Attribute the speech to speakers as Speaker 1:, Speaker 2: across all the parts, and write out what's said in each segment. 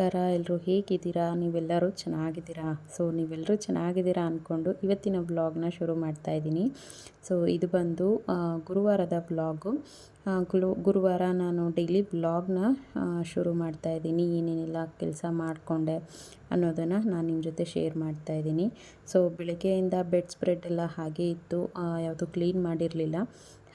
Speaker 1: ನಮಸ್ಕಾರ ಎಲ್ಲರೂ ಹೇಗಿದ್ದೀರಾ? ನೀವೆಲ್ಲರೂ ಚೆನ್ನಾಗಿದ್ದೀರಾ? ಸೊ ನೀವೆಲ್ಲರೂ ಚೆನ್ನಾಗಿದ್ದೀರಾ ಅಂದ್ಕೊಂಡು ಇವತ್ತಿನ ವ್ಲಾಗ್ನ ಶುರು ಮಾಡ್ತಾ ಇದ್ದೀನಿ. ಸೊ, ಇದು ಬಂದು ಗುರುವಾರದ ವ್ಲಾಗು. ಗುರು, ಗುರುವಾರ ನಾನು ಡೈಲಿ ವ್ಲಾಗ್ನ ಶುರು ಮಾಡ್ತಾ ಇದ್ದೀನಿ. ಏನೇನೆಲ್ಲ ಕೆಲಸ ಮಾಡಿಕೊಂಡೆ ಅನ್ನೋದನ್ನು ನಾನು ನಿಮ್ಮ ಜೊತೆ ಶೇರ್ ಮಾಡ್ತಾ ಇದ್ದೀನಿ. ಸೊ, ಬೆಳಗ್ಗೆಯಿಂದ ಬೆಡ್ ಸ್ಪ್ರೆಡ್ ಎಲ್ಲ ಹಾಗೆ ಇತ್ತು. ಯಾವುದು ಕ್ಲೀನ್ ಮಾಡಿರಲಿಲ್ಲ.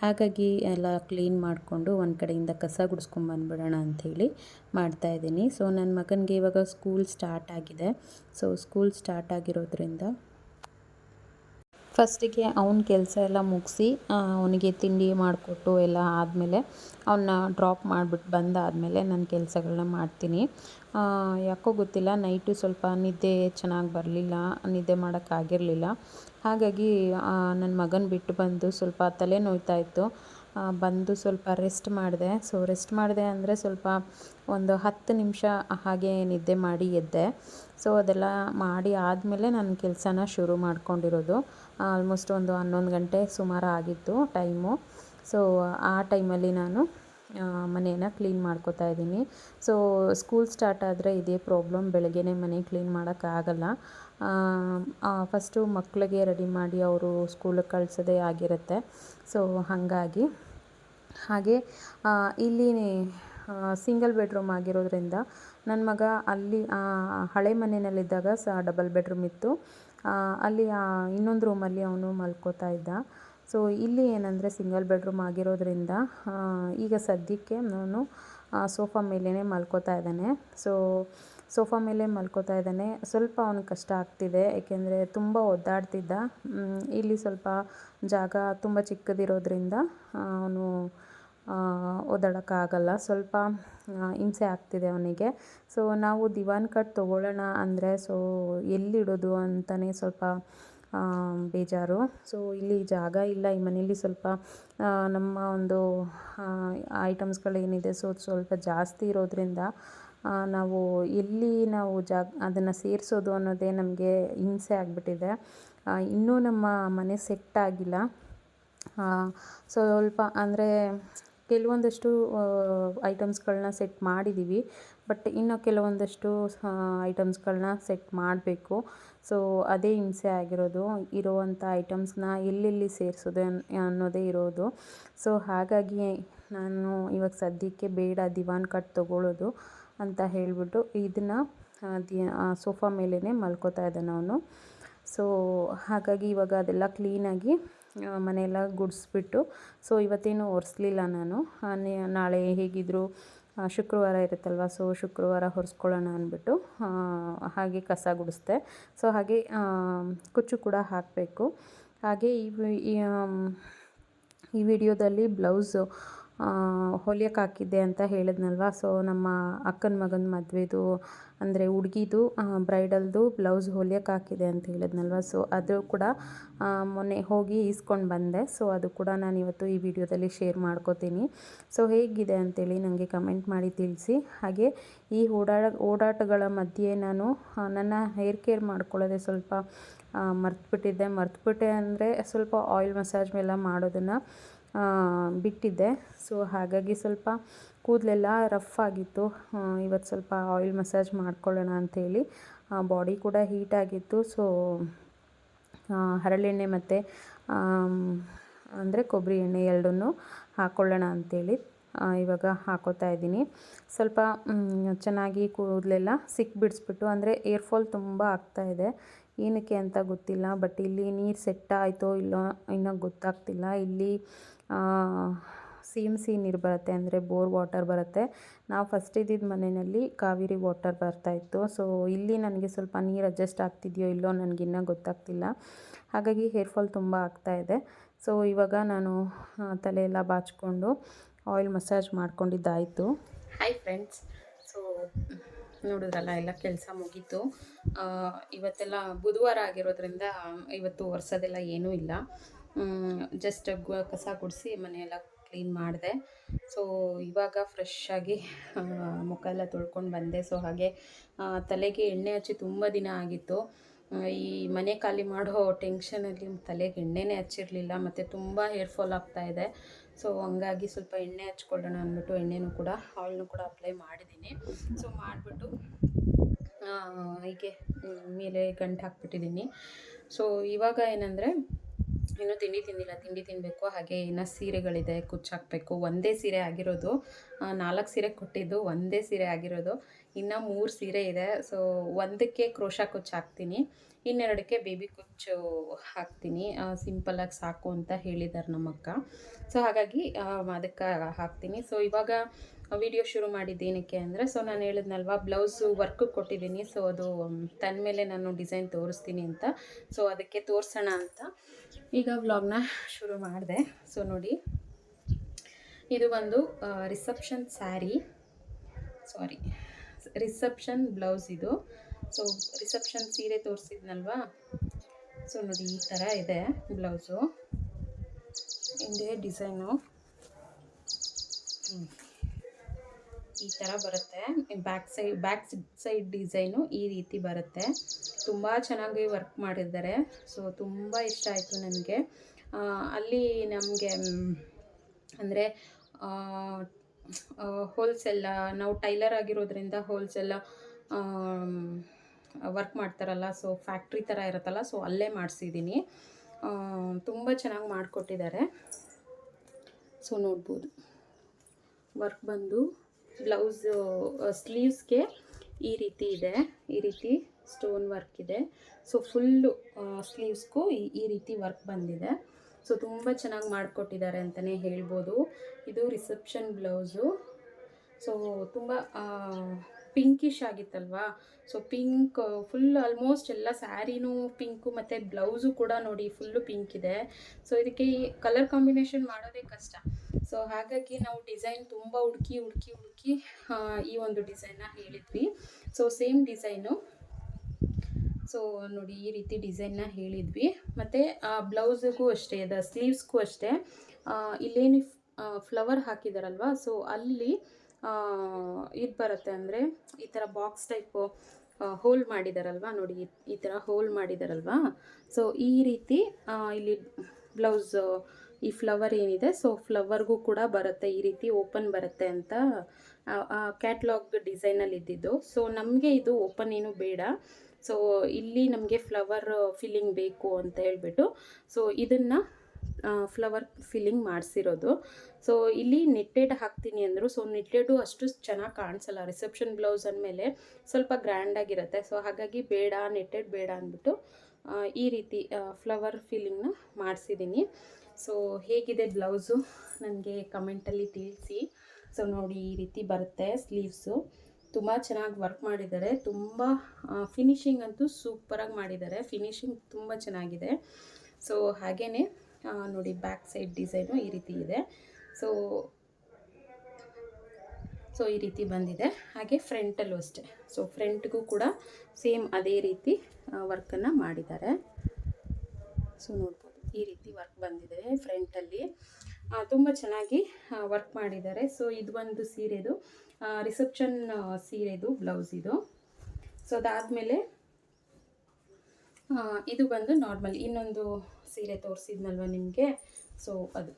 Speaker 1: ಹಾಗಾಗಿ ಎಲ್ಲ ಕ್ಲೀನ್ ಮಾಡಿಕೊಂಡು ಒಂದು ಕಡೆಯಿಂದ ಕಸ ಹೇಳಿ ಅಂಥೇಳಿ ಮಾಡ್ತಾಯಿದ್ದೀನಿ ಸೊ, ನನ್ನ ಮಗನಿಗೆ ಇವಾಗ ಸ್ಕೂಲ್ ಸ್ಟಾರ್ಟ್ ಆಗಿದೆ. ಸೊ, ಸ್ಕೂಲ್ ಸ್ಟಾರ್ಟ್ ಆಗಿರೋದ್ರಿಂದ ಫಸ್ಟಿಗೆ ಅವನ ಕೆಲಸ ಎಲ್ಲ ಮುಗಿಸಿ ಅವನಿಗೆ ತಿಂಡಿ ಮಾಡಿಕೊಟ್ಟು ಎಲ್ಲ ಆದಮೇಲೆ ಅವನ್ನ ಡ್ರಾಪ್ ಮಾಡಿಬಿಟ್ಟು ಬಂದಾದಮೇಲೆ ನನ್ನ ಕೆಲಸಗಳನ್ನ ಮಾಡ್ತೀನಿ. ಯಾಕೋ ಗೊತ್ತಿಲ್ಲ, ನೈಟು ಸ್ವಲ್ಪ ನಿದ್ದೆ ಚೆನ್ನಾಗಿ ಬರಲಿಲ್ಲ, ನಿದ್ದೆ ಮಾಡೋಕ್ಕಾಗಿರಲಿಲ್ಲ ಹಾಗಾಗಿ ನನ್ನ ಮಗನ ಬಿಟ್ಟು ಬಂದು ಸ್ವಲ್ಪ ತಲೆ ನೋಯ್ತಾ ಇತ್ತು. ಬಂದು ಸ್ವಲ್ಪ ರೆಸ್ಟ್ ಮಾಡಿದೆ. ಸೊ ರೆಸ್ಟ್ ಮಾಡಿದೆ ಅಂದರೆ ಸ್ವಲ್ಪ ಒಂದು ಹತ್ತು ನಿಮಿಷ ಹಾಗೆ ನಿದ್ದೆ ಮಾಡಿ ಎದ್ದೆ. ಸೊ ಅದೆಲ್ಲ ಮಾಡಿ ಆದಮೇಲೆ ನನ್ನ ಕೆಲಸನ ಶುರು ಮಾಡ್ಕೊಂಡಿರೋದು. ಆಲ್ಮೋಸ್ಟ್ ಒಂದು ಹನ್ನೊಂದು ಗಂಟೆ ಸುಮಾರು ಆಗಿತ್ತು ಟೈಮು ಸೊ ಆ ಟೈಮಲ್ಲಿ ನಾನು ಮನೆಯನ್ನು ಕ್ಲೀನ್ ಮಾಡ್ಕೋತಾ ಇದ್ದೀನಿ. ಸೊ ಸ್ಕೂಲ್ ಸ್ಟಾರ್ಟ್ ಆದರೆ ಇದೇ ಪ್ರಾಬ್ಲಮ್ ಬೆಳಗ್ಗೆನೇ ಮನೆ ಕ್ಲೀನ್ ಮಾಡೋಕ್ಕಾಗಲ್ಲ ಫಸ್ಟು ಮಕ್ಕಳಿಗೆ ರೆಡಿ ಮಾಡಿ ಅವರು ಸ್ಕೂಲಿಗೆ ಕಳಿಸೋದೇ ಆಗಿರುತ್ತೆ. ಸೊ ಹಾಗಾಗಿ ಹಾಗೆ ಇಲ್ಲಿ ಸಿಂಗಲ್ ಬೆಡ್ರೂಮ್ ಆಗಿರೋದ್ರಿಂದ ನನ್ನ ಮಗ ಅಲ್ಲಿ ಹಳೆ ಮನೆಯಲ್ಲಿದ್ದಾಗ ಸಹ ಡಬಲ್ ಬೆಡ್ರೂಮ್ ಇತ್ತು. ಅಲ್ಲಿ ಇನ್ನೊಂದು ರೂಮಲ್ಲಿ ಅವನು ಮಲ್ಕೋತಾ ಇದ್ದ. ಸೊ ಇಲ್ಲಿ ಏನಂದರೆ ಸಿಂಗಲ್ ಬೆಡ್ರೂಮ್ ಆಗಿರೋದ್ರಿಂದ ಈಗ ಸದ್ಯಕ್ಕೆ ನಾನು ಸೋಫಾ ಮೇಲೇ ಮಲ್ಕೋತಾ ಇದ್ದಾನೆ. ಸೊ ಸೋಫಾ ಮೇಲೆ ಮಲ್ಕೋತಾ ಇದ್ದಾನೆ. ಸ್ವಲ್ಪ ಅವ್ನಿಗೆ ಕಷ್ಟ ಆಗ್ತಿದೆ, ಏಕೆಂದರೆ ತುಂಬ ಒದ್ದಾಡ್ತಿದ್ದ. ಇಲ್ಲಿ ಸ್ವಲ್ಪ ಜಾಗ ತುಂಬ ಚಿಕ್ಕದಿರೋದ್ರಿಂದ ಅವನು ಓದಾಡೋಕ್ಕಾಗಲ್ಲ ಸ್ವಲ್ಪ ಹಿಂಸೆ ಆಗ್ತಿದೆ ಅವನಿಗೆ. ಸೊ ನಾವು ದಿವಾನ್ ಕಟ್ ತೊಗೊಳ್ಳೋಣ ಅಂದರೆ ಸೊ ಎಲ್ಲಿಡೋದು ಅಂತಲೇ ಸ್ವಲ್ಪ ಬೇಜಾರು. ಸೊ ಇಲ್ಲಿ ಜಾಗ ಇಲ್ಲ. ಈ ಮನೇಲಿ ಸ್ವಲ್ಪ ನಮ್ಮ ಒಂದು ಐಟಮ್ಸ್ಗಳೇನಿದೆ ಸೊ ಸ್ವಲ್ಪ ಜಾಸ್ತಿ ಇರೋದ್ರಿಂದ ನಾವು ಎಲ್ಲಿ ನಾವು ಜಾಗ, ಅದನ್ನು ಸೇರಿಸೋದು ಅನ್ನೋದೇ ನಮಗೆ ಹಿಂಸೆ ಆಗಿಬಿಟ್ಟಿದೆ. ಇನ್ನೂ ನಮ್ಮ ಮನೆ ಸೆಟ್ ಆಗಿಲ್ಲ. ಸ್ವಲ್ಪ ಅಂದರೆ ಕೆಲವೊಂದಷ್ಟು ಐಟಮ್ಸ್ಗಳನ್ನ ಸೆಟ್ ಮಾಡಿದ್ದೀವಿ ಬಟ್ ಇನ್ನು ಕೆಲವೊಂದಷ್ಟು ಐಟಮ್ಸ್ಗಳನ್ನ ಸೆಟ್ ಮಾಡಬೇಕು. ಸೊ ಅದೇ ಹಿಂಸೆ ಆಗಿರೋದು. ಇರುವಂಥ ಐಟಮ್ಸ್ನ ಎಲ್ಲೆಲ್ಲಿ ಸೇರಿಸೋದು ಅನ್, ಅನ್ನೋದೇ ಇರೋದು. ಸೊ ಹಾಗಾಗಿ ನಾನು ಇವಾಗ ಸದ್ಯಕ್ಕೆ ಬೇಡ ದಿವಾನ್ ಕಟ್ ತೊಗೊಳ್ಳೋದು ಅಂತ ಹೇಳಿಬಿಟ್ಟು ಇದನ್ನು ಸೋಫಾ ಮೇಲೇ ಮಲ್ಕೋತಾ ಇದ್ದಾನೆ ಅವನು. ಸೊ ಹಾಗಾಗಿ ಇವಾಗ ಅದೆಲ್ಲ ಕ್ಲೀನಾಗಿ ಮನೆಯೆಲ್ಲ ಗುಡಿಸ್ಬಿಟ್ಟು ಸೊ ಇವತ್ತೇನು ಒರೆಸ್ಲಿಲ್ಲ ನಾನು. ನಾಳೆ ಹೇಗಿದ್ದರೂ ಶುಕ್ರವಾರ ಇರುತ್ತಲ್ವ ಸೊ ಶುಕ್ರವಾರ ಹೊರಿಸ್ಕೊಳ್ಳೋಣ ಅಂದ್ಬಿಟ್ಟು ಹಾಗೆ ಕಸ ಗುಡಿಸ್ದೆ. ಸೊ ಹಾಗೆ ಕುಚ್ಚು ಕೂಡ ಹಾಕಬೇಕು. ಹಾಗೆ ಈ, ಈ ವಿಡಿಯೋದಲ್ಲಿ ಬ್ಲೌಸು ಹೊಲಿಯಕ್ಕೆ ಹಾಕಿದ್ದೆ ಅಂತ ಹೇಳಿದ್ನಲ್ವ? ಸೊ ನಮ್ಮ ಅಕ್ಕನ ಮಗನ ಮದುವೆದು, ಅಂದರೆ ಹುಡುಗಿದು ಬ್ರೈಡಲ್ದು ಬ್ಲೌಸ್ ಹೊಲಿಯಕ್ಕೆ ಹಾಕಿದೆ ಅಂತ ಹೇಳಿದ್ನಲ್ವ? ಸೊ ಅದು ಕೂಡ ಮೊನ್ನೆ ಹೋಗಿ ಈಸ್ಕೊಂಡು ಬಂದೆ. ಸೊ ಅದು ಕೂಡ ನಾನು ಇವತ್ತು ಈ ವಿಡಿಯೋದಲ್ಲಿ ಶೇರ್ ಮಾಡ್ಕೋತೀನಿ. ಸೊ ಹೇಗಿದೆ ಅಂತೇಳಿ ನನಗೆ ಕಮೆಂಟ್ ಮಾಡಿ ತಿಳಿಸಿ. ಹಾಗೆ ಈ ಓಡಾಡ, ಓಡಾಟಗಳ ಮಧ್ಯೆ ನಾನು ನನ್ನ ಹೇರ್ ಕೇರ್ ಮಾಡ್ಕೊಳ್ಳೋದೆ ಸ್ವಲ್ಪ ಮರ್ತುಬಿಟ್ಟಿದ್ದೆ. ಮರ್ತುಬಿಟ್ಟೆ ಅಂದರೆ ಸ್ವಲ್ಪ ಆಯಿಲ್ ಮಸಾಜ್ ಎಲ್ಲ ಮಾಡೋದನ್ನು ಬಿಟ್ಟಿದ್ದೆ. ಸೊ ಹಾಗಾಗಿ ಸ್ವಲ್ಪ ಕೂದಲೆಲ್ಲ ರಫ್ ಆಗಿತ್ತು. ಇವತ್ತು ಸ್ವಲ್ಪ ಆಯಿಲ್ ಮಸಾಜ್ ಮಾಡ್ಕೊಳ್ಳೋಣ ಅಂಥೇಳಿ. ಬಾಡಿ ಕೂಡ ಹೀಟ್ ಆಗಿತ್ತು. ಸೊ ಹರಳೆಣ್ಣೆ ಮತ್ತು ಅಂದರೆ ಕೊಬ್ಬರಿ ಎಣ್ಣೆ ಎರಡನ್ನೂ ಹಾಕ್ಕೊಳ್ಳೋಣ ಅಂಥೇಳಿ ಇವಾಗ ಹಾಕೋತಾ ಇದ್ದೀನಿ. ಸ್ವಲ್ಪ ಚೆನ್ನಾಗಿ ಕೂದಲೆಲ್ಲ ಸಿಕ್ ಬಿಡಿಸ್ಬಿಟ್ಟು ಅಂದರೆ ಏರ್ ಫಾಲ್ ತುಂಬ ಇದೆ. ಏನಕ್ಕೆ ಅಂತ ಗೊತ್ತಿಲ್ಲ ಬಟ್ ಇಲ್ಲಿ ನೀರು ಸೆಟ್ ಆಯಿತೋ ಇಲ್ಲೋ, ಇನ್ನೂ ಗೊತ್ತಾಗ್ತಿಲ್ಲ. ಇಲ್ಲಿ ಸಿ ಎಂ ಸಿ ನೀರು ಬರುತ್ತೆ ಅಂದರೆ ಬೋರ್ ವಾಟರ್ ಬರುತ್ತೆ. ನಾವು ಫಸ್ಟ್ ಇದ್ದಿದ್ದ ಮನೆಯಲ್ಲಿ ಕಾವೇರಿ ವಾಟರ್ ಬರ್ತಾಯಿತ್ತು ಸೊ ಇಲ್ಲಿ ನನಗೆ ಸ್ವಲ್ಪ ನೀರು ಅಡ್ಜಸ್ಟ್ ಆಗ್ತಿದೆಯೋ ಇಲ್ಲೋ ನನಗಿನ್ನೂ ಗೊತ್ತಾಗ್ತಿಲ್ಲ. ಹಾಗಾಗಿ ಹೇರ್ ಫಾಲ್ ತುಂಬ ಆಗ್ತಾ ಇದೆ. ಸೊ ಇವಾಗ ನಾನು ತಲೆಯೆಲ್ಲ ಬಾಚಿಕೊಂಡು ಆಯಿಲ್ ಮಸಾಜ್ ಮಾಡ್ಕೊಂಡಿದ್ದಾಯಿತು. ಹಾಯ್ ಫ್ರೆಂಡ್ಸ್ ಸೊ ನೋಡಿದ್ರಲ್ಲ, ಎಲ್ಲ ಕೆಲಸ ಮುಗೀತು. ಇವತ್ತೆಲ್ಲ ಬುಧವಾರ ಆಗಿರೋದ್ರಿಂದ, ಇವತ್ತು ಒರೆಸೋದೆಲ್ಲ ಏನೂ ಇಲ್ಲ. ಜಸ್ಟ್ ಕಸ ಗುಡಿಸಿ ಮನೆಯೆಲ್ಲ ಕ್ಲೀನ್ ಮಾಡಿದೆ. ಸೊ ಇವಾಗ ಫ್ರೆಶ್ ಆಗಿ ಮುಖ ಎಲ್ಲ ತೊಳ್ಕೊಂಡು ಬಂದೆ. ಸೊ ಹಾಗೆ ತಲೆಗೆ ಎಣ್ಣೆ ಹಚ್ಚಿ ತುಂಬ ದಿನ ಆಗಿತ್ತು. ಈ ಮನೆ ಖಾಲಿ ಮಾಡೋ ಟೆನ್ಷನಲ್ಲಿ ತಲೆಗೆ ಎಣ್ಣೆನೇ ಹಚ್ಚಿರಲಿಲ್ಲ. ಮತ್ತು ತುಂಬ ಹೇರ್ ಫಾಲ್ ಆಗ್ತಾ ಇದೆ. ಸೊ ಹಂಗಾಗಿ ಸ್ವಲ್ಪ ಎಣ್ಣೆ ಹಚ್ಕೊಳ್ಳೋಣ ಅಂದ್ಬಿಟ್ಟು ಎಣ್ಣೆನೂ ಕೂಡ ಆಯಿಲ್ನೂ ಕೂಡ ಅಪ್ಲೈ ಮಾಡಿದ್ದೀನಿ. ಸೊ ಮಾಡಿಬಿಟ್ಟು ಹೀಗೆ ಮೇಲೆ ಗಂಟು ಹಾಕ್ಬಿಟ್ಟಿದ್ದೀನಿ. ಸೊ ಇವಾಗ ಏನಂದರೆ ಇನ್ನೂ ತಿಂಡಿ ತಿಂದಿಲ್ಲ. ತಿಂಡಿ ತಿನ್ನಬೇಕು ಹಾಗೆ ಇನ್ನು ಸೀರೆಗಳಿದೆ ಕುಚ್ಚು ಹಾಕಬೇಕು ಒಂದೇ ಸೀರೆ ಆಗಿರೋದು. ನಾಲ್ಕು ಸೀರೆ ಕೊಟ್ಟಿದ್ದು, ಒಂದೇ ಸೀರೆ ಆಗಿರೋದು. ಇನ್ನು ಮೂರು ಸೀರೆ ಇದೆ. ಸೊ ಒಂದಕ್ಕೆ ಕ್ರೋಶ ಕುಚ್ಚು ಹಾಕ್ತೀನಿ. ಇನ್ನೆರಡಕ್ಕೆ ಬೇಬಿ ಕುಚ್ಚು ಹಾಕ್ತೀನಿ. ಸಿಂಪಲಾಗಿ ಸಾಕು ಅಂತ ಹೇಳಿದ್ದಾರೆ ನಮ್ಮಕ್ಕ. ಸೊ ಹಾಗಾಗಿ ಅದಕ್ಕೆ ಹಾಕ್ತೀನಿ. ಸೊ ಇವಾಗ ವಿಡಿಯೋ ಶುರು ಮಾಡಿದ್ದೇನಕ್ಕೆ ಅಂದರೆ ಸೊ ನಾನು ಹೇಳಿದ್ನಲ್ವ ಬ್ಲೌಸು ವರ್ಕ್ ಕೊಟ್ಟಿದ್ದೀನಿ ಸೊ ಅದು ತನ್ನ ಮೇಲೆ ನಾನು ಡಿಸೈನ್ ತೋರಿಸ್ತೀನಿ ಅಂತ. ಸೊ ಅದಕ್ಕೆ ತೋರಿಸೋಣ ಅಂತ. ಈಗ ವ್ಲಾಗ್ನ ಶುರು ಮಾಡಿದೆ. ಸೊ ನೋಡಿ, ಇದು ಒಂದು reception sari sorry reception blouse ಇದು. ಸೊ ರಿಸೆಪ್ಷನ್ ಸೀರೆ ತೋರಿಸಿದ್ನಲ್ವಾ? ಸೊ ನೋಡಿ, ಈ ಥರ ಇದೆ ಬ್ಲೌಸು ಹಿಂದೆ ಡಿಸೈನು ಈ ಥರ ಬರುತ್ತೆ. Back side back side design ಈ ರೀತಿ ಬರುತ್ತೆ. ತುಂಬ ಚೆನ್ನಾಗಿ ವರ್ಕ್ ಮಾಡಿದ್ದಾರೆ. ಸೊ ತುಂಬ ಇಷ್ಟ ಆಯಿತು ನನಗೆ. ಅಲ್ಲಿ ನಮಗೆ, ಅಂದರೆ ಹೋಲ್ಸೆಲ್ಲ ನಾವು ಟೈಲರ್ ಆಗಿರೋದ್ರಿಂದ ಹೋಲ್ಸೆಲ್ಲ ವರ್ಕ್ ಮಾಡ್ತಾರಲ್ಲ. ಸೊ ಫ್ಯಾಕ್ಟ್ರಿ ಥರ ಇರುತ್ತಲ್ಲ. ಸೊ ಅಲ್ಲೇ ಮಾಡಿಸಿದ್ದೀನಿ ತುಂಬ ಚೆನ್ನಾಗಿ ಮಾಡಿಕೊಟ್ಟಿದ್ದಾರೆ. ಸೊ ನೋಡ್ಬೋದು. ವರ್ಕ್ ಬಂದು ಬ್ಲೌಸ್ ಸ್ಲೀವ್ಸ್ಗೆ ಈ ರೀತಿ ಇದೆ. ಈ ರೀತಿ ಸ್ಟೋನ್ ವರ್ಕ್ ಇದೆ. ಸೊ, ಫುಲ್ಲು ಸ್ಲೀವ್ಸ್ಗೂ ಈ ಈ ರೀತಿ ವರ್ಕ್ ಬಂದಿದೆ. ಸೊ, ತುಂಬ ಚೆನ್ನಾಗಿ ಮಾಡಿಕೊಟ್ಟಿದ್ದಾರೆ ಅಂತಲೇ ಹೇಳ್ಬೋದು. ಇದು ರಿಸೆಪ್ಷನ್ ಬ್ಲೌಸು. ಸೊ, ತುಂಬ ಪಿಂಕಿಶ್ ಆಗಿತ್ತಲ್ವಾ? ಸೊ, ಪಿಂಕ್, ಫುಲ್ ಆಲ್ಮೋಸ್ಟ್ ಎಲ್ಲ ಸ್ಯಾರಿನೂ ಪಿಂಕು ಮತ್ತು ಬ್ಲೌಸು ಕೂಡ ನೋಡಿ ಫುಲ್ಲು ಪಿಂಕ್ ಇದೆ. ಸೊ, ಇದಕ್ಕೆ ಈ ಕಲರ್ ಕಾಂಬಿನೇಷನ್ ಮಾಡೋದೇ ಕಷ್ಟ. ಸೊ ಹಾಗಾಗಿ ನಾವು ಡಿಸೈನ್ ತುಂಬ ಹುಡುಕಿ ಹುಡುಕಿ ಹುಡುಕಿ ಈ ಒಂದು ಡಿಸೈನ್ನ ಹೇಳಿದ್ವಿ. ಸೊ ಸೇಮ್ ಡಿಸೈನು ಸೊ ನೋಡಿ, ಈ ರೀತಿ ಡಿಸೈನ್ನ ಹೇಳಿದ್ವಿ. ಮತ್ತು ಬ್ಲೌಸಿಗೂ ಅಷ್ಟೇ ಅದ ಸ್ಲೀವ್ಸ್ಗೂ ಅಷ್ಟೇ ಇಲ್ಲೇನು ಫ್ಲವರ್ ಹಾಕಿದಾರಲ್ವ? ಸೊ ಅಲ್ಲಿ ಇದು ಬರುತ್ತೆ ಅಂದರೆ, ಈ ಥರ ಬಾಕ್ಸ್ ಟೈಪು ಹೋಲ್ ಮಾಡಿದಾರಲ್ವ? ನೋಡಿ, ಈ ಥರ ಹೋಲ್ ಮಾಡಿದಾರಲ್ವಾ? ಸೊ ಈ ರೀತಿ ಇಲ್ಲಿ ಬ್ಲೌಸ್ ಈ ಫ್ಲವರ್ ಏನಿದೆ ಸೊ ಫ್ಲವರ್ಗೂ ಕೂಡ ಬರುತ್ತೆ, ಈ ರೀತಿ ಓಪನ್ ಬರುತ್ತೆ ಅಂತ ಕ್ಯಾಟ್ಲಾಗ್ ಡಿಸೈನಲ್ಲಿ ಇದ್ದಿದ್ದು. ಸೊ ನಮಗೆ ಇದು ಓಪನ್ ಏನು ಬೇಡ. ಸೊ ಇಲ್ಲಿ ನಮಗೆ ಫ್ಲವರ್ ಫಿಲ್ಲಿಂಗ್ ಬೇಕು ಅಂತ ಹೇಳ್ಬಿಟ್ಟು ಸೊ ಇದನ್ನು ಫ್ಲವರ್ ಫಿಲ್ಲಿಂಗ್ ಮಾಡಿಸಿರೋದು. ಸೊ ಇಲ್ಲಿ ನೆಟ್ಟೆಡ್ ಹಾಕ್ತೀನಿ ಅಂದರು ಸೊ ನೆಟ್ಟೆಡು ಅಷ್ಟು ಚೆನ್ನಾಗಿ ಕಾಣಿಸಲ್ಲ. ರಿಸೆಪ್ಷನ್ ಬ್ಲೌಸ್ ಅಂದಮೇಲೆ ಸ್ವಲ್ಪ ಗ್ರ್ಯಾಂಡಾಗಿರುತ್ತೆ ಸೊ ಹಾಗಾಗಿ ಬೇಡ ನೆಟ್ಟೆಡ್ ಬೇಡ ಅಂದ್ಬಿಟ್ಟು ಈ ರೀತಿ ಫ್ಲವರ್ ಫಿಲ್ಲಿಂಗ್ನ ಮಾಡಿಸಿದ್ದೀನಿ ಸೊ ಹೇಗಿದೆ ಬ್ಲೌಸು? ನನಗೆ ಕಮೆಂಟಲ್ಲಿ ತಿಳಿಸಿ. ಸೊ ನೋಡಿ ಈ ರೀತಿ ಬರುತ್ತೆ ಸ್ಲೀವ್ಸು. ತುಂಬ ಚೆನ್ನಾಗಿ ವರ್ಕ್ ಮಾಡಿದ್ದಾರೆ. ತುಂಬ ಫಿನಿಶಿಂಗ್ ಅಂತೂ ಸೂಪರಾಗಿ ಮಾಡಿದ್ದಾರೆ. ಫಿನಿಶಿಂಗ್ ತುಂಬ ಚೆನ್ನಾಗಿದೆ. ಸೊ ಹಾಗೇ ನೋಡಿ ಬ್ಯಾಕ್ ಸೈಡ್ ಡಿಸೈನು ಈ ರೀತಿ ಇದೆ. ಸೊ ಸೊ ಈ ರೀತಿ ಬಂದಿದೆ. ಹಾಗೆ ಫ್ರಂಟಲ್ಲೂ ಅಷ್ಟೆ. ಸೊ ಫ್ರಂಟ್ಗೂ ಕೂಡ ಸೇಮ್ ಅದೇ ರೀತಿ ವರ್ಕನ್ನು ಮಾಡಿದ್ದಾರೆ. ಸೊ ನೋಡ್ಬೋದು. ಈ ರೀತಿ ವರ್ಕ್ ಬಂದಿದೆ ಫ್ರಂಟಲ್ಲಿ ತುಂಬ ಚೆನ್ನಾಗಿ ವರ್ಕ್ ಮಾಡಿದ್ದಾರೆ. ಸೊ ಇದು ಒಂದು ಸೀರೆದು. ರಿಸೆಪ್ಷನ್ ಸೀರೆದು ಬ್ಲೌಸ್ ಇದು. ಸೊ ಅದಾದಮೇಲೆ ಇದು ಬಂದು ನಾರ್ಮಲ್ ಇನ್ನೊಂದು ಸೀರೆ ತೋರಿಸಿದ್ನಲ್ವ ನಿಮಗೆ? ಸೊ ಅದು.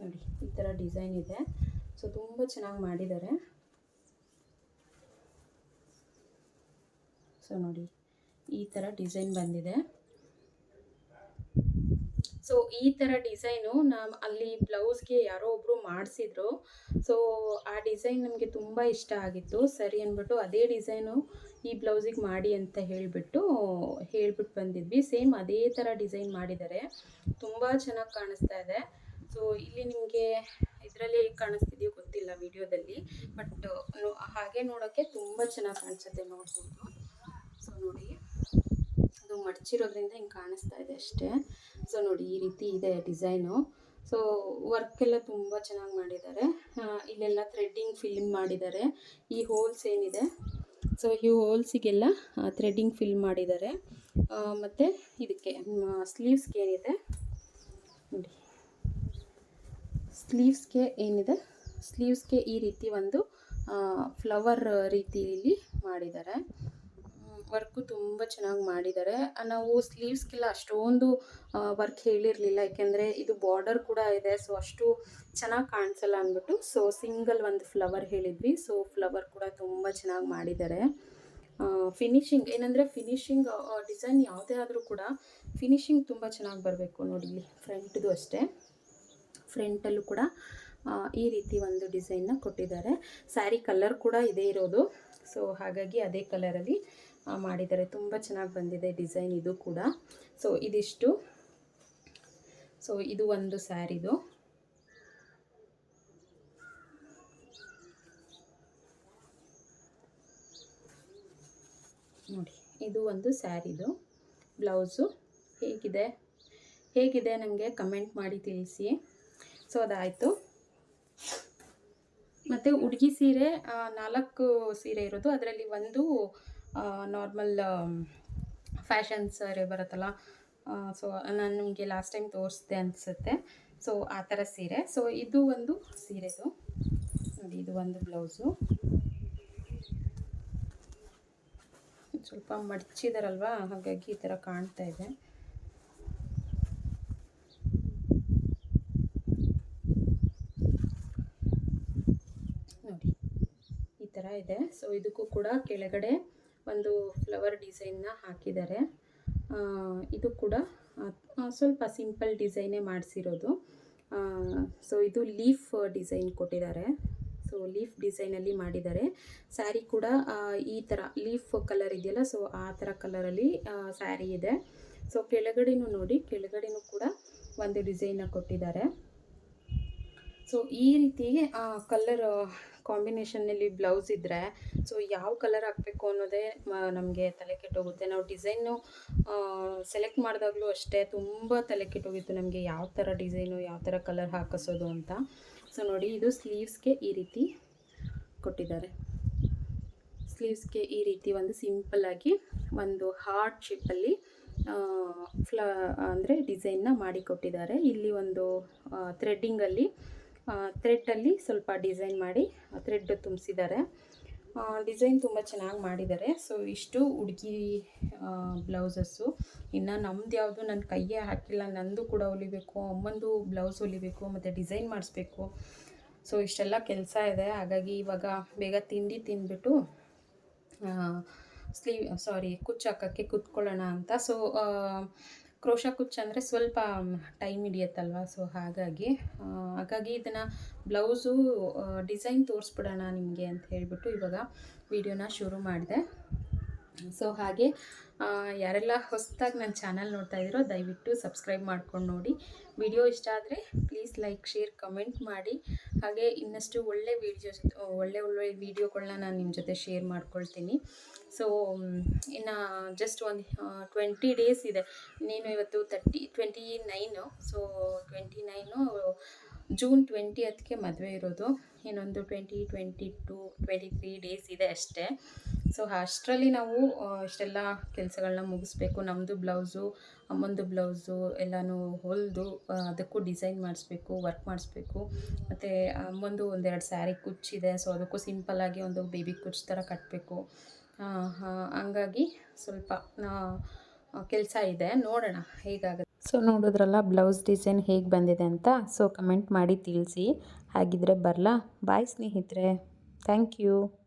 Speaker 1: ನೋಡಿ, ಈ ಥರ ಡಿಸೈನ್ ಇದೆ. ಸೊ ತುಂಬ ಚೆನ್ನಾಗಿ ಮಾಡಿದ್ದಾರೆ. ಸೊ ನೋಡಿ, ಈ ಥರ ಡಿಸೈನ್ ಬಂದಿದೆ. ಸೊ, ಈ ಥರ ಡಿಸೈನು ನಾವು ಅಲ್ಲಿ ಬ್ಲೌಸ್ಗೆ ಯಾರೋ ಒಬ್ಬರು ಮಾಡಿಸಿದ್ರು. ಸೊ, ಆ ಡಿಸೈನ್ ನಮಗೆ ತುಂಬ ಇಷ್ಟ ಆಗಿತ್ತು. ಸರಿ ಅಂದ್ಬಿಟ್ಟು ಅದೇ ಡಿಸೈನು ಈ ಬ್ಲೌಸಿಗೆ ಮಾಡಿ ಅಂತ ಹೇಳಿಬಿಟ್ಟು ಹೇಳ್ಬಿಟ್ಟು ಬಂದಿದ್ವಿ. ಸೇಮ್ ಅದೇ ಥರ ಡಿಸೈನ್ ಮಾಡಿದ್ದಾರೆ. ತುಂಬ ಚೆನ್ನಾಗಿ ಕಾಣಿಸ್ತಾ ಇದೆ. ಸೊ, ಇಲ್ಲಿ ನಿಮಗೆ ಇದರಲ್ಲಿ ಕಾಣಿಸ್ತಿದೆಯೋ ಗೊತ್ತಿಲ್ಲ ವಿಡಿಯೋದಲ್ಲಿ, ಬಟ್ ಹಾಗೆ ನೋಡೋಕ್ಕೆ ತುಂಬ ಚೆನ್ನಾಗಿ ಕಾಣಿಸುತ್ತೆ ನೋಡ್ಬೋದು. ಸೊ, ನೋಡಿ. ಅದು ಮಡಚಿರೋದ್ರಿಂದ ಹಿಂಗೆ ಕಾಣಿಸ್ತಾ ಇದೆ ಅಷ್ಟೇ. ಸೊ ನೋಡಿ ಈ ರೀತಿ ಇದೆ ಡಿಸೈನು ಸೊ ವರ್ಕ್ ಎಲ್ಲ ತುಂಬ ಚೆನ್ನಾಗಿ ಮಾಡಿದ್ದಾರೆ. ಇಲ್ಲೆಲ್ಲ ಥ್ರೆಡ್ಡಿಂಗ್ ಫಿಲ್ಮ್ ಮಾಡಿದ್ದಾರೆ. ಈ ಹೋಲ್ಸ್ ಏನಿದೆ? ಸೊ ಈ ಹೋಲ್ಸಿಗೆಲ್ಲ ಥ್ರೆಡ್ಡಿಂಗ್ ಫಿಲ್ ಮಾಡಿದ್ದಾರೆ. ಮತ್ತು ಇದಕ್ಕೆ ಸ್ಲೀವ್ಸ್ಗೆ ಏನಿದೆ? ನೋಡಿ. ಸ್ಲೀವ್ಸ್ಗೆ ಏನಿದೆ? ಸ್ಲೀವ್ಸ್ಗೆ ಈ ರೀತಿ ಒಂದು ಫ್ಲವರ್ ರೀತಿಯಲ್ಲಿ ಮಾಡಿದ್ದಾರೆ. ವರ್ಕು ತುಂಬ ಚೆನ್ನಾಗಿ ಮಾಡಿದ್ದಾರೆ ನಾವು ಸ್ಲೀವ್ಸ್ಗೆಲ್ಲ ಅಷ್ಟೊಂದು ವರ್ಕ್ ಹೇಳಿರಲಿಲ್ಲ. ಯಾಕೆಂದರೆ ಇದು ಬಾರ್ಡರ್ ಕೂಡ ಇದೆ. ಸೊ ಅಷ್ಟು ಚೆನ್ನಾಗಿ ಕಾಣಿಸಲ್ಲ ಅಂದ್ಬಿಟ್ಟು ಸೊ ಸಿಂಗಲ್ ಒಂದು ಫ್ಲವರ್ ಹೇಳಿದ್ವಿ. ಸೊ ಫ್ಲವರ್ ಕೂಡ ತುಂಬ ಚೆನ್ನಾಗಿ ಮಾಡಿದ್ದಾರೆ ಫಿನಿಶಿಂಗ್ ಏನಂದರೆ ಫಿನಿಶಿಂಗ್ ಡಿಸೈನ್ ಯಾವುದೇ ಆದರೂ ಕೂಡ ಫಿನಿಶಿಂಗ್ ತುಂಬ ಚೆನ್ನಾಗಿ ಬರಬೇಕು ನೋಡಿ ಇಲ್ಲಿ ಫ್ರಂಟ್ದು ಅಷ್ಟೇ. ಫ್ರಂಟಲ್ಲೂ ಕೂಡ ಈ ರೀತಿ ಒಂದು ಡಿಸೈನ್ನ ಕೊಟ್ಟಿದ್ದಾರೆ ಸ್ಯಾರಿ ಕಲರ್ ಕೂಡ ಇದೇ ಇರೋದು. ಸೊ ಹಾಗಾಗಿ ಅದೇ ಕಲರಲ್ಲಿ ಮಾಡಿದ್ದಾರೆ. ತುಂಬ ಚೆನ್ನಾಗಿ ಬಂದಿದೆ ಡಿಸೈನ್ ಇದು ಕೂಡ. ಸೊ ಇದಿಷ್ಟು. ಸೊ ಇದು ಒಂದು ಸ್ಯಾರಿದು ನೋಡಿ, ಇದು ಒಂದು ಸ್ಯಾರಿದು ಬ್ಲೌಸು ಹೇಗಿದೆ? ಹೇಗಿದೆ ನನಗೆ ಕಮೆಂಟ್ ಮಾಡಿ ತಿಳಿಸಿ. ಸೊ ಅದಾಯಿತು. ಮತ್ತು ಹುಡುಗಿ ಸೀರೆ ನಾಲ್ಕು ಸೀರೆ ಇರೋದು. ಅದರಲ್ಲಿ ಒಂದು ನಾರ್ಮಲ್ ಫ್ಯಾಷನ್ ಸೀರೆ ಬರುತ್ತಲ್ಲ ಸೊ ನಾನು ನಿಮಗೆ ಲಾಸ್ಟ್ ಟೈಮ್ ತೋರಿಸ್ದೆ ಅನಿಸುತ್ತೆ. ಸೊ ಆ ಥರ ಸೀರೆ. ಸೊ ಇದು ಒಂದು ಸೀರೆದು. ನೋಡಿ, ಇದು ಒಂದು ಬ್ಲೌಸು. ಸ್ವಲ್ಪ ಮಡಚಿದಾರಲ್ವಾ, ಹಾಗಾಗಿ ಈ ಥರ ಕಾಣ್ತಾ ಇದೆ. ನೋಡಿ, ಈ ಥರ ಇದೆ. ಸೊ ಇದಕ್ಕೂ ಕೂಡ ಕೆಳಗಡೆ ಒಂದು ಫ್ಲವರ್ ಡಿಸೈನ್ನ ಹಾಕಿದ್ದಾರೆ. ಇದು ಕೂಡ ಸ್ವಲ್ಪ ಸಿಂಪಲ್ ಡಿಸೈನೇ ಮಾಡಿಸಿರೋದು. ಸೊ ಇದು ಲೀಫ್ ಡಿಸೈನ್ ಕೊಟ್ಟಿದ್ದಾರೆ. ಸೊ ಲೀಫ್ ಡಿಸೈನಲ್ಲಿ ಮಾಡಿದ್ದಾರೆ. ಸ್ಯಾರಿ ಕೂಡ ಈ ಥರ ಲೀಫ್ ಕಲರ್ ಇದೆಯಲ್ಲ ಸೊ ಆ ಥರ ಕಲರಲ್ಲಿ ಸ್ಯಾರಿ ಇದೆ. ಸೊ ಕೆಳಗಡೆನೂ ನೋಡಿ, ಕೆಳಗಡೆನೂ ಕೂಡ ಒಂದು ಡಿಸೈನ್ನ ಕೊಟ್ಟಿದ್ದಾರೆ. ಸೊ ಈ ರೀತಿ ಕಲರ್ ಕಾಂಬಿನೇಷನ್ನಲ್ಲಿ ಬ್ಲೌಸ್ ಇದ್ದರೆ ಸೊ ಯಾವ ಕಲರ್ ಹಾಕಬೇಕು ಅನ್ನೋದೇ ನಮಗೆ ತಲೆ ಕೆಟ್ಟೋಗುತ್ತೆ. ನಾವು ಡಿಸೈನು ಸೆಲೆಕ್ಟ್ ಮಾಡಿದಾಗಲೂ ಅಷ್ಟೇ ತುಂಬ ತಲೆ ಕೆಟ್ಟೋಗಿತ್ತು ನಮಗೆ ಯಾವ ಥರ ಡಿಸೈನು ಯಾವ ಥರ ಕಲರ್ ಹಾಕಿಸೋದು ಅಂತ. ಸೊ ನೋಡಿ, ಇದು ಸ್ಲೀವ್ಸ್ಗೆ ಈ ರೀತಿ ಕೊಟ್ಟಿದ್ದಾರೆ. ಸ್ಲೀವ್ಸ್ಗೆ ಈ ರೀತಿ ಒಂದು ಸಿಂಪಲ್ಲಾಗಿ ಒಂದು ಹಾರ್ಟ್ ಶೇಪಲ್ಲಿ ಫ್ಲ ಅಂದರೆ ಡಿಸೈನ್ನ ಮಾಡಿಕೊಟ್ಟಿದ್ದಾರೆ ಇಲ್ಲಿ ಒಂದು ಥ್ರೆಡ್ಡಿಂಗಲ್ಲಿ ಥ್ರೆಡ್ಡಲ್ಲಿ ಸ್ವಲ್ಪ ಡಿಸೈನ್ ಮಾಡಿ ಥ್ರೆಡ್ ತುಂಬಿಸಿದ್ದಾರೆ. ಡಿಸೈನ್ ತುಂಬ ಚೆನ್ನಾಗಿ ಮಾಡಿದ್ದಾರೆ. ಸೊ ಇಷ್ಟು ಹುಡುಗಿ ಬ್ಲೌಸಸ್ಸು ಇನ್ನು ನಮ್ದು ಯಾವುದು ನನ್ನ ಕೈಯೇ ಹಾಕಿಲ್ಲ, ನಂದು ಕೂಡ ಹೊಲಿಬೇಕು, ಅಮ್ಮಂದು ಬ್ಲೌಸ್ ಹೊಲಿಬೇಕು, ಮತ್ತು ಡಿಸೈನ್ ಮಾಡಿಸ್ಬೇಕು. ಸೊ ಇಷ್ಟೆಲ್ಲ ಕೆಲಸ ಇದೆ. ಹಾಗಾಗಿ ಇವಾಗ ಬೇಗ ತಿಂಡಿ ತಿಂದ್ಬಿಟ್ಟು ಸ್ಲೀವ್ ಸಾರಿ ಕುಚ್ಚು ಹಾಕೋಕ್ಕೆ ಕುತ್ಕೊಳ್ಳೋಣ ಅಂತ. ಸೊ ಕ್ರೋಶ ಕುಚ್ಚು ಅಂದರೆ ಸ್ವಲ್ಪ ಟೈಮ್ ಹಿಡಿಯತ್ತಲ್ವ? ಸೊ ಹಾಗಾಗಿ ಹಾಗಾಗಿ ಇದನ್ನು ಬ್ಲೌಸು ಡಿಸೈನ್ ತೋರಿಸ್ಬಿಡೋಣ ನಿಮಗೆ ಅಂತ ಹೇಳಿಬಿಟ್ಟು ಇವಾಗ ವೀಡಿಯೋನ ಶುರು ಮಾಡಿದೆ. ಸೊ ಹಾಗೆ ಯಾರೆಲ್ಲ ಹೊಸದಾಗಿ ನನ್ನ ಚಾನಲ್ ನೋಡ್ತಾ ಇದ್ದೀರೋ ದಯವಿಟ್ಟು ಸಬ್ಸ್ಕ್ರೈಬ್ ಮಾಡ್ಕೊಂಡು ನೋಡಿ. ವಿಡಿಯೋ ಇಷ್ಟ ಆದರೆ ಪ್ಲೀಸ್ ಲೈಕ್, ಶೇರ್, ಕಮೆಂಟ್ ಮಾಡಿ. ಹಾಗೆ ಇನ್ನಷ್ಟು ಒಳ್ಳೆ ವೀಡಿಯೋಸ್, ಒಳ್ಳೆ ಒಳ್ಳೆ ವೀಡಿಯೋಗಳನ್ನ ನಾನು ನಿಮ್ಮ ಜೊತೆ ಶೇರ್ ಮಾಡ್ಕೊಳ್ತೀನಿ. ಸೊ ಇನ್ನು ಜಸ್ಟ್ ಒಂದು ಟ್ವೆಂಟಿ ಡೇಸ್ ಇದೆ. ನೀನು ಇವತ್ತು thirty, twenty nine. So, twenty nine June twenty ಹತ್ಗೆ ಮದುವೆ ಇರೋದು. ಇನ್ನೊಂದು twenty twenty two, twenty three days ಇದೆ ಅಷ್ಟೇ. ಸೊ ಅಷ್ಟರಲ್ಲಿ ನಾವು ಇಷ್ಟೆಲ್ಲ ಕೆಲಸಗಳನ್ನ ಮುಗಿಸ್ಬೇಕು. ನಮ್ಮದು ಬ್ಲೌಸು, ಅಮ್ಮಂದು ಬ್ಲೌಸು ಎಲ್ಲನೂ ಹೊಲಿದು ಅದಕ್ಕೂ ಡಿಸೈನ್ ಮಾಡಿಸ್ಬೇಕು, ವರ್ಕ್ ಮಾಡಿಸ್ಬೇಕು. ಮತ್ತು ಅಮ್ಮಂದು ಒಂದೆರಡು ಸ್ಯಾರಿ ಕುಚ್ಚಿದೆ. ಸೊ ಅದಕ್ಕೂ ಸಿಂಪಲ್ಲಾಗಿ ಒಂದು ಬೇಬಿ ಕುಚ್ ಥರ ಕಟ್ಟಬೇಕು ಹಂಗಾಗಿ ಸ್ವಲ್ಪ ಕೆಲಸ ಇದೆ. ನೋಡೋಣ, ಹೇಗಾಗುತ್ತೆ. ಸೊ ನೋಡಿದ್ರಲ್ಲ ಬ್ಲೌಸ್ ಡಿಸೈನ್ ಹೇಗೆ ಬಂದಿದೆ ಅಂತ. ಸೊ ಕಮೆಂಟ್ ಮಾಡಿ ತಿಳಿಸಿ. ಹಾಗಿದ್ರೆ ಬರಲಾ. ಬಾಯ್ ಸ್ನೇಹಿತರೆ. Thank you.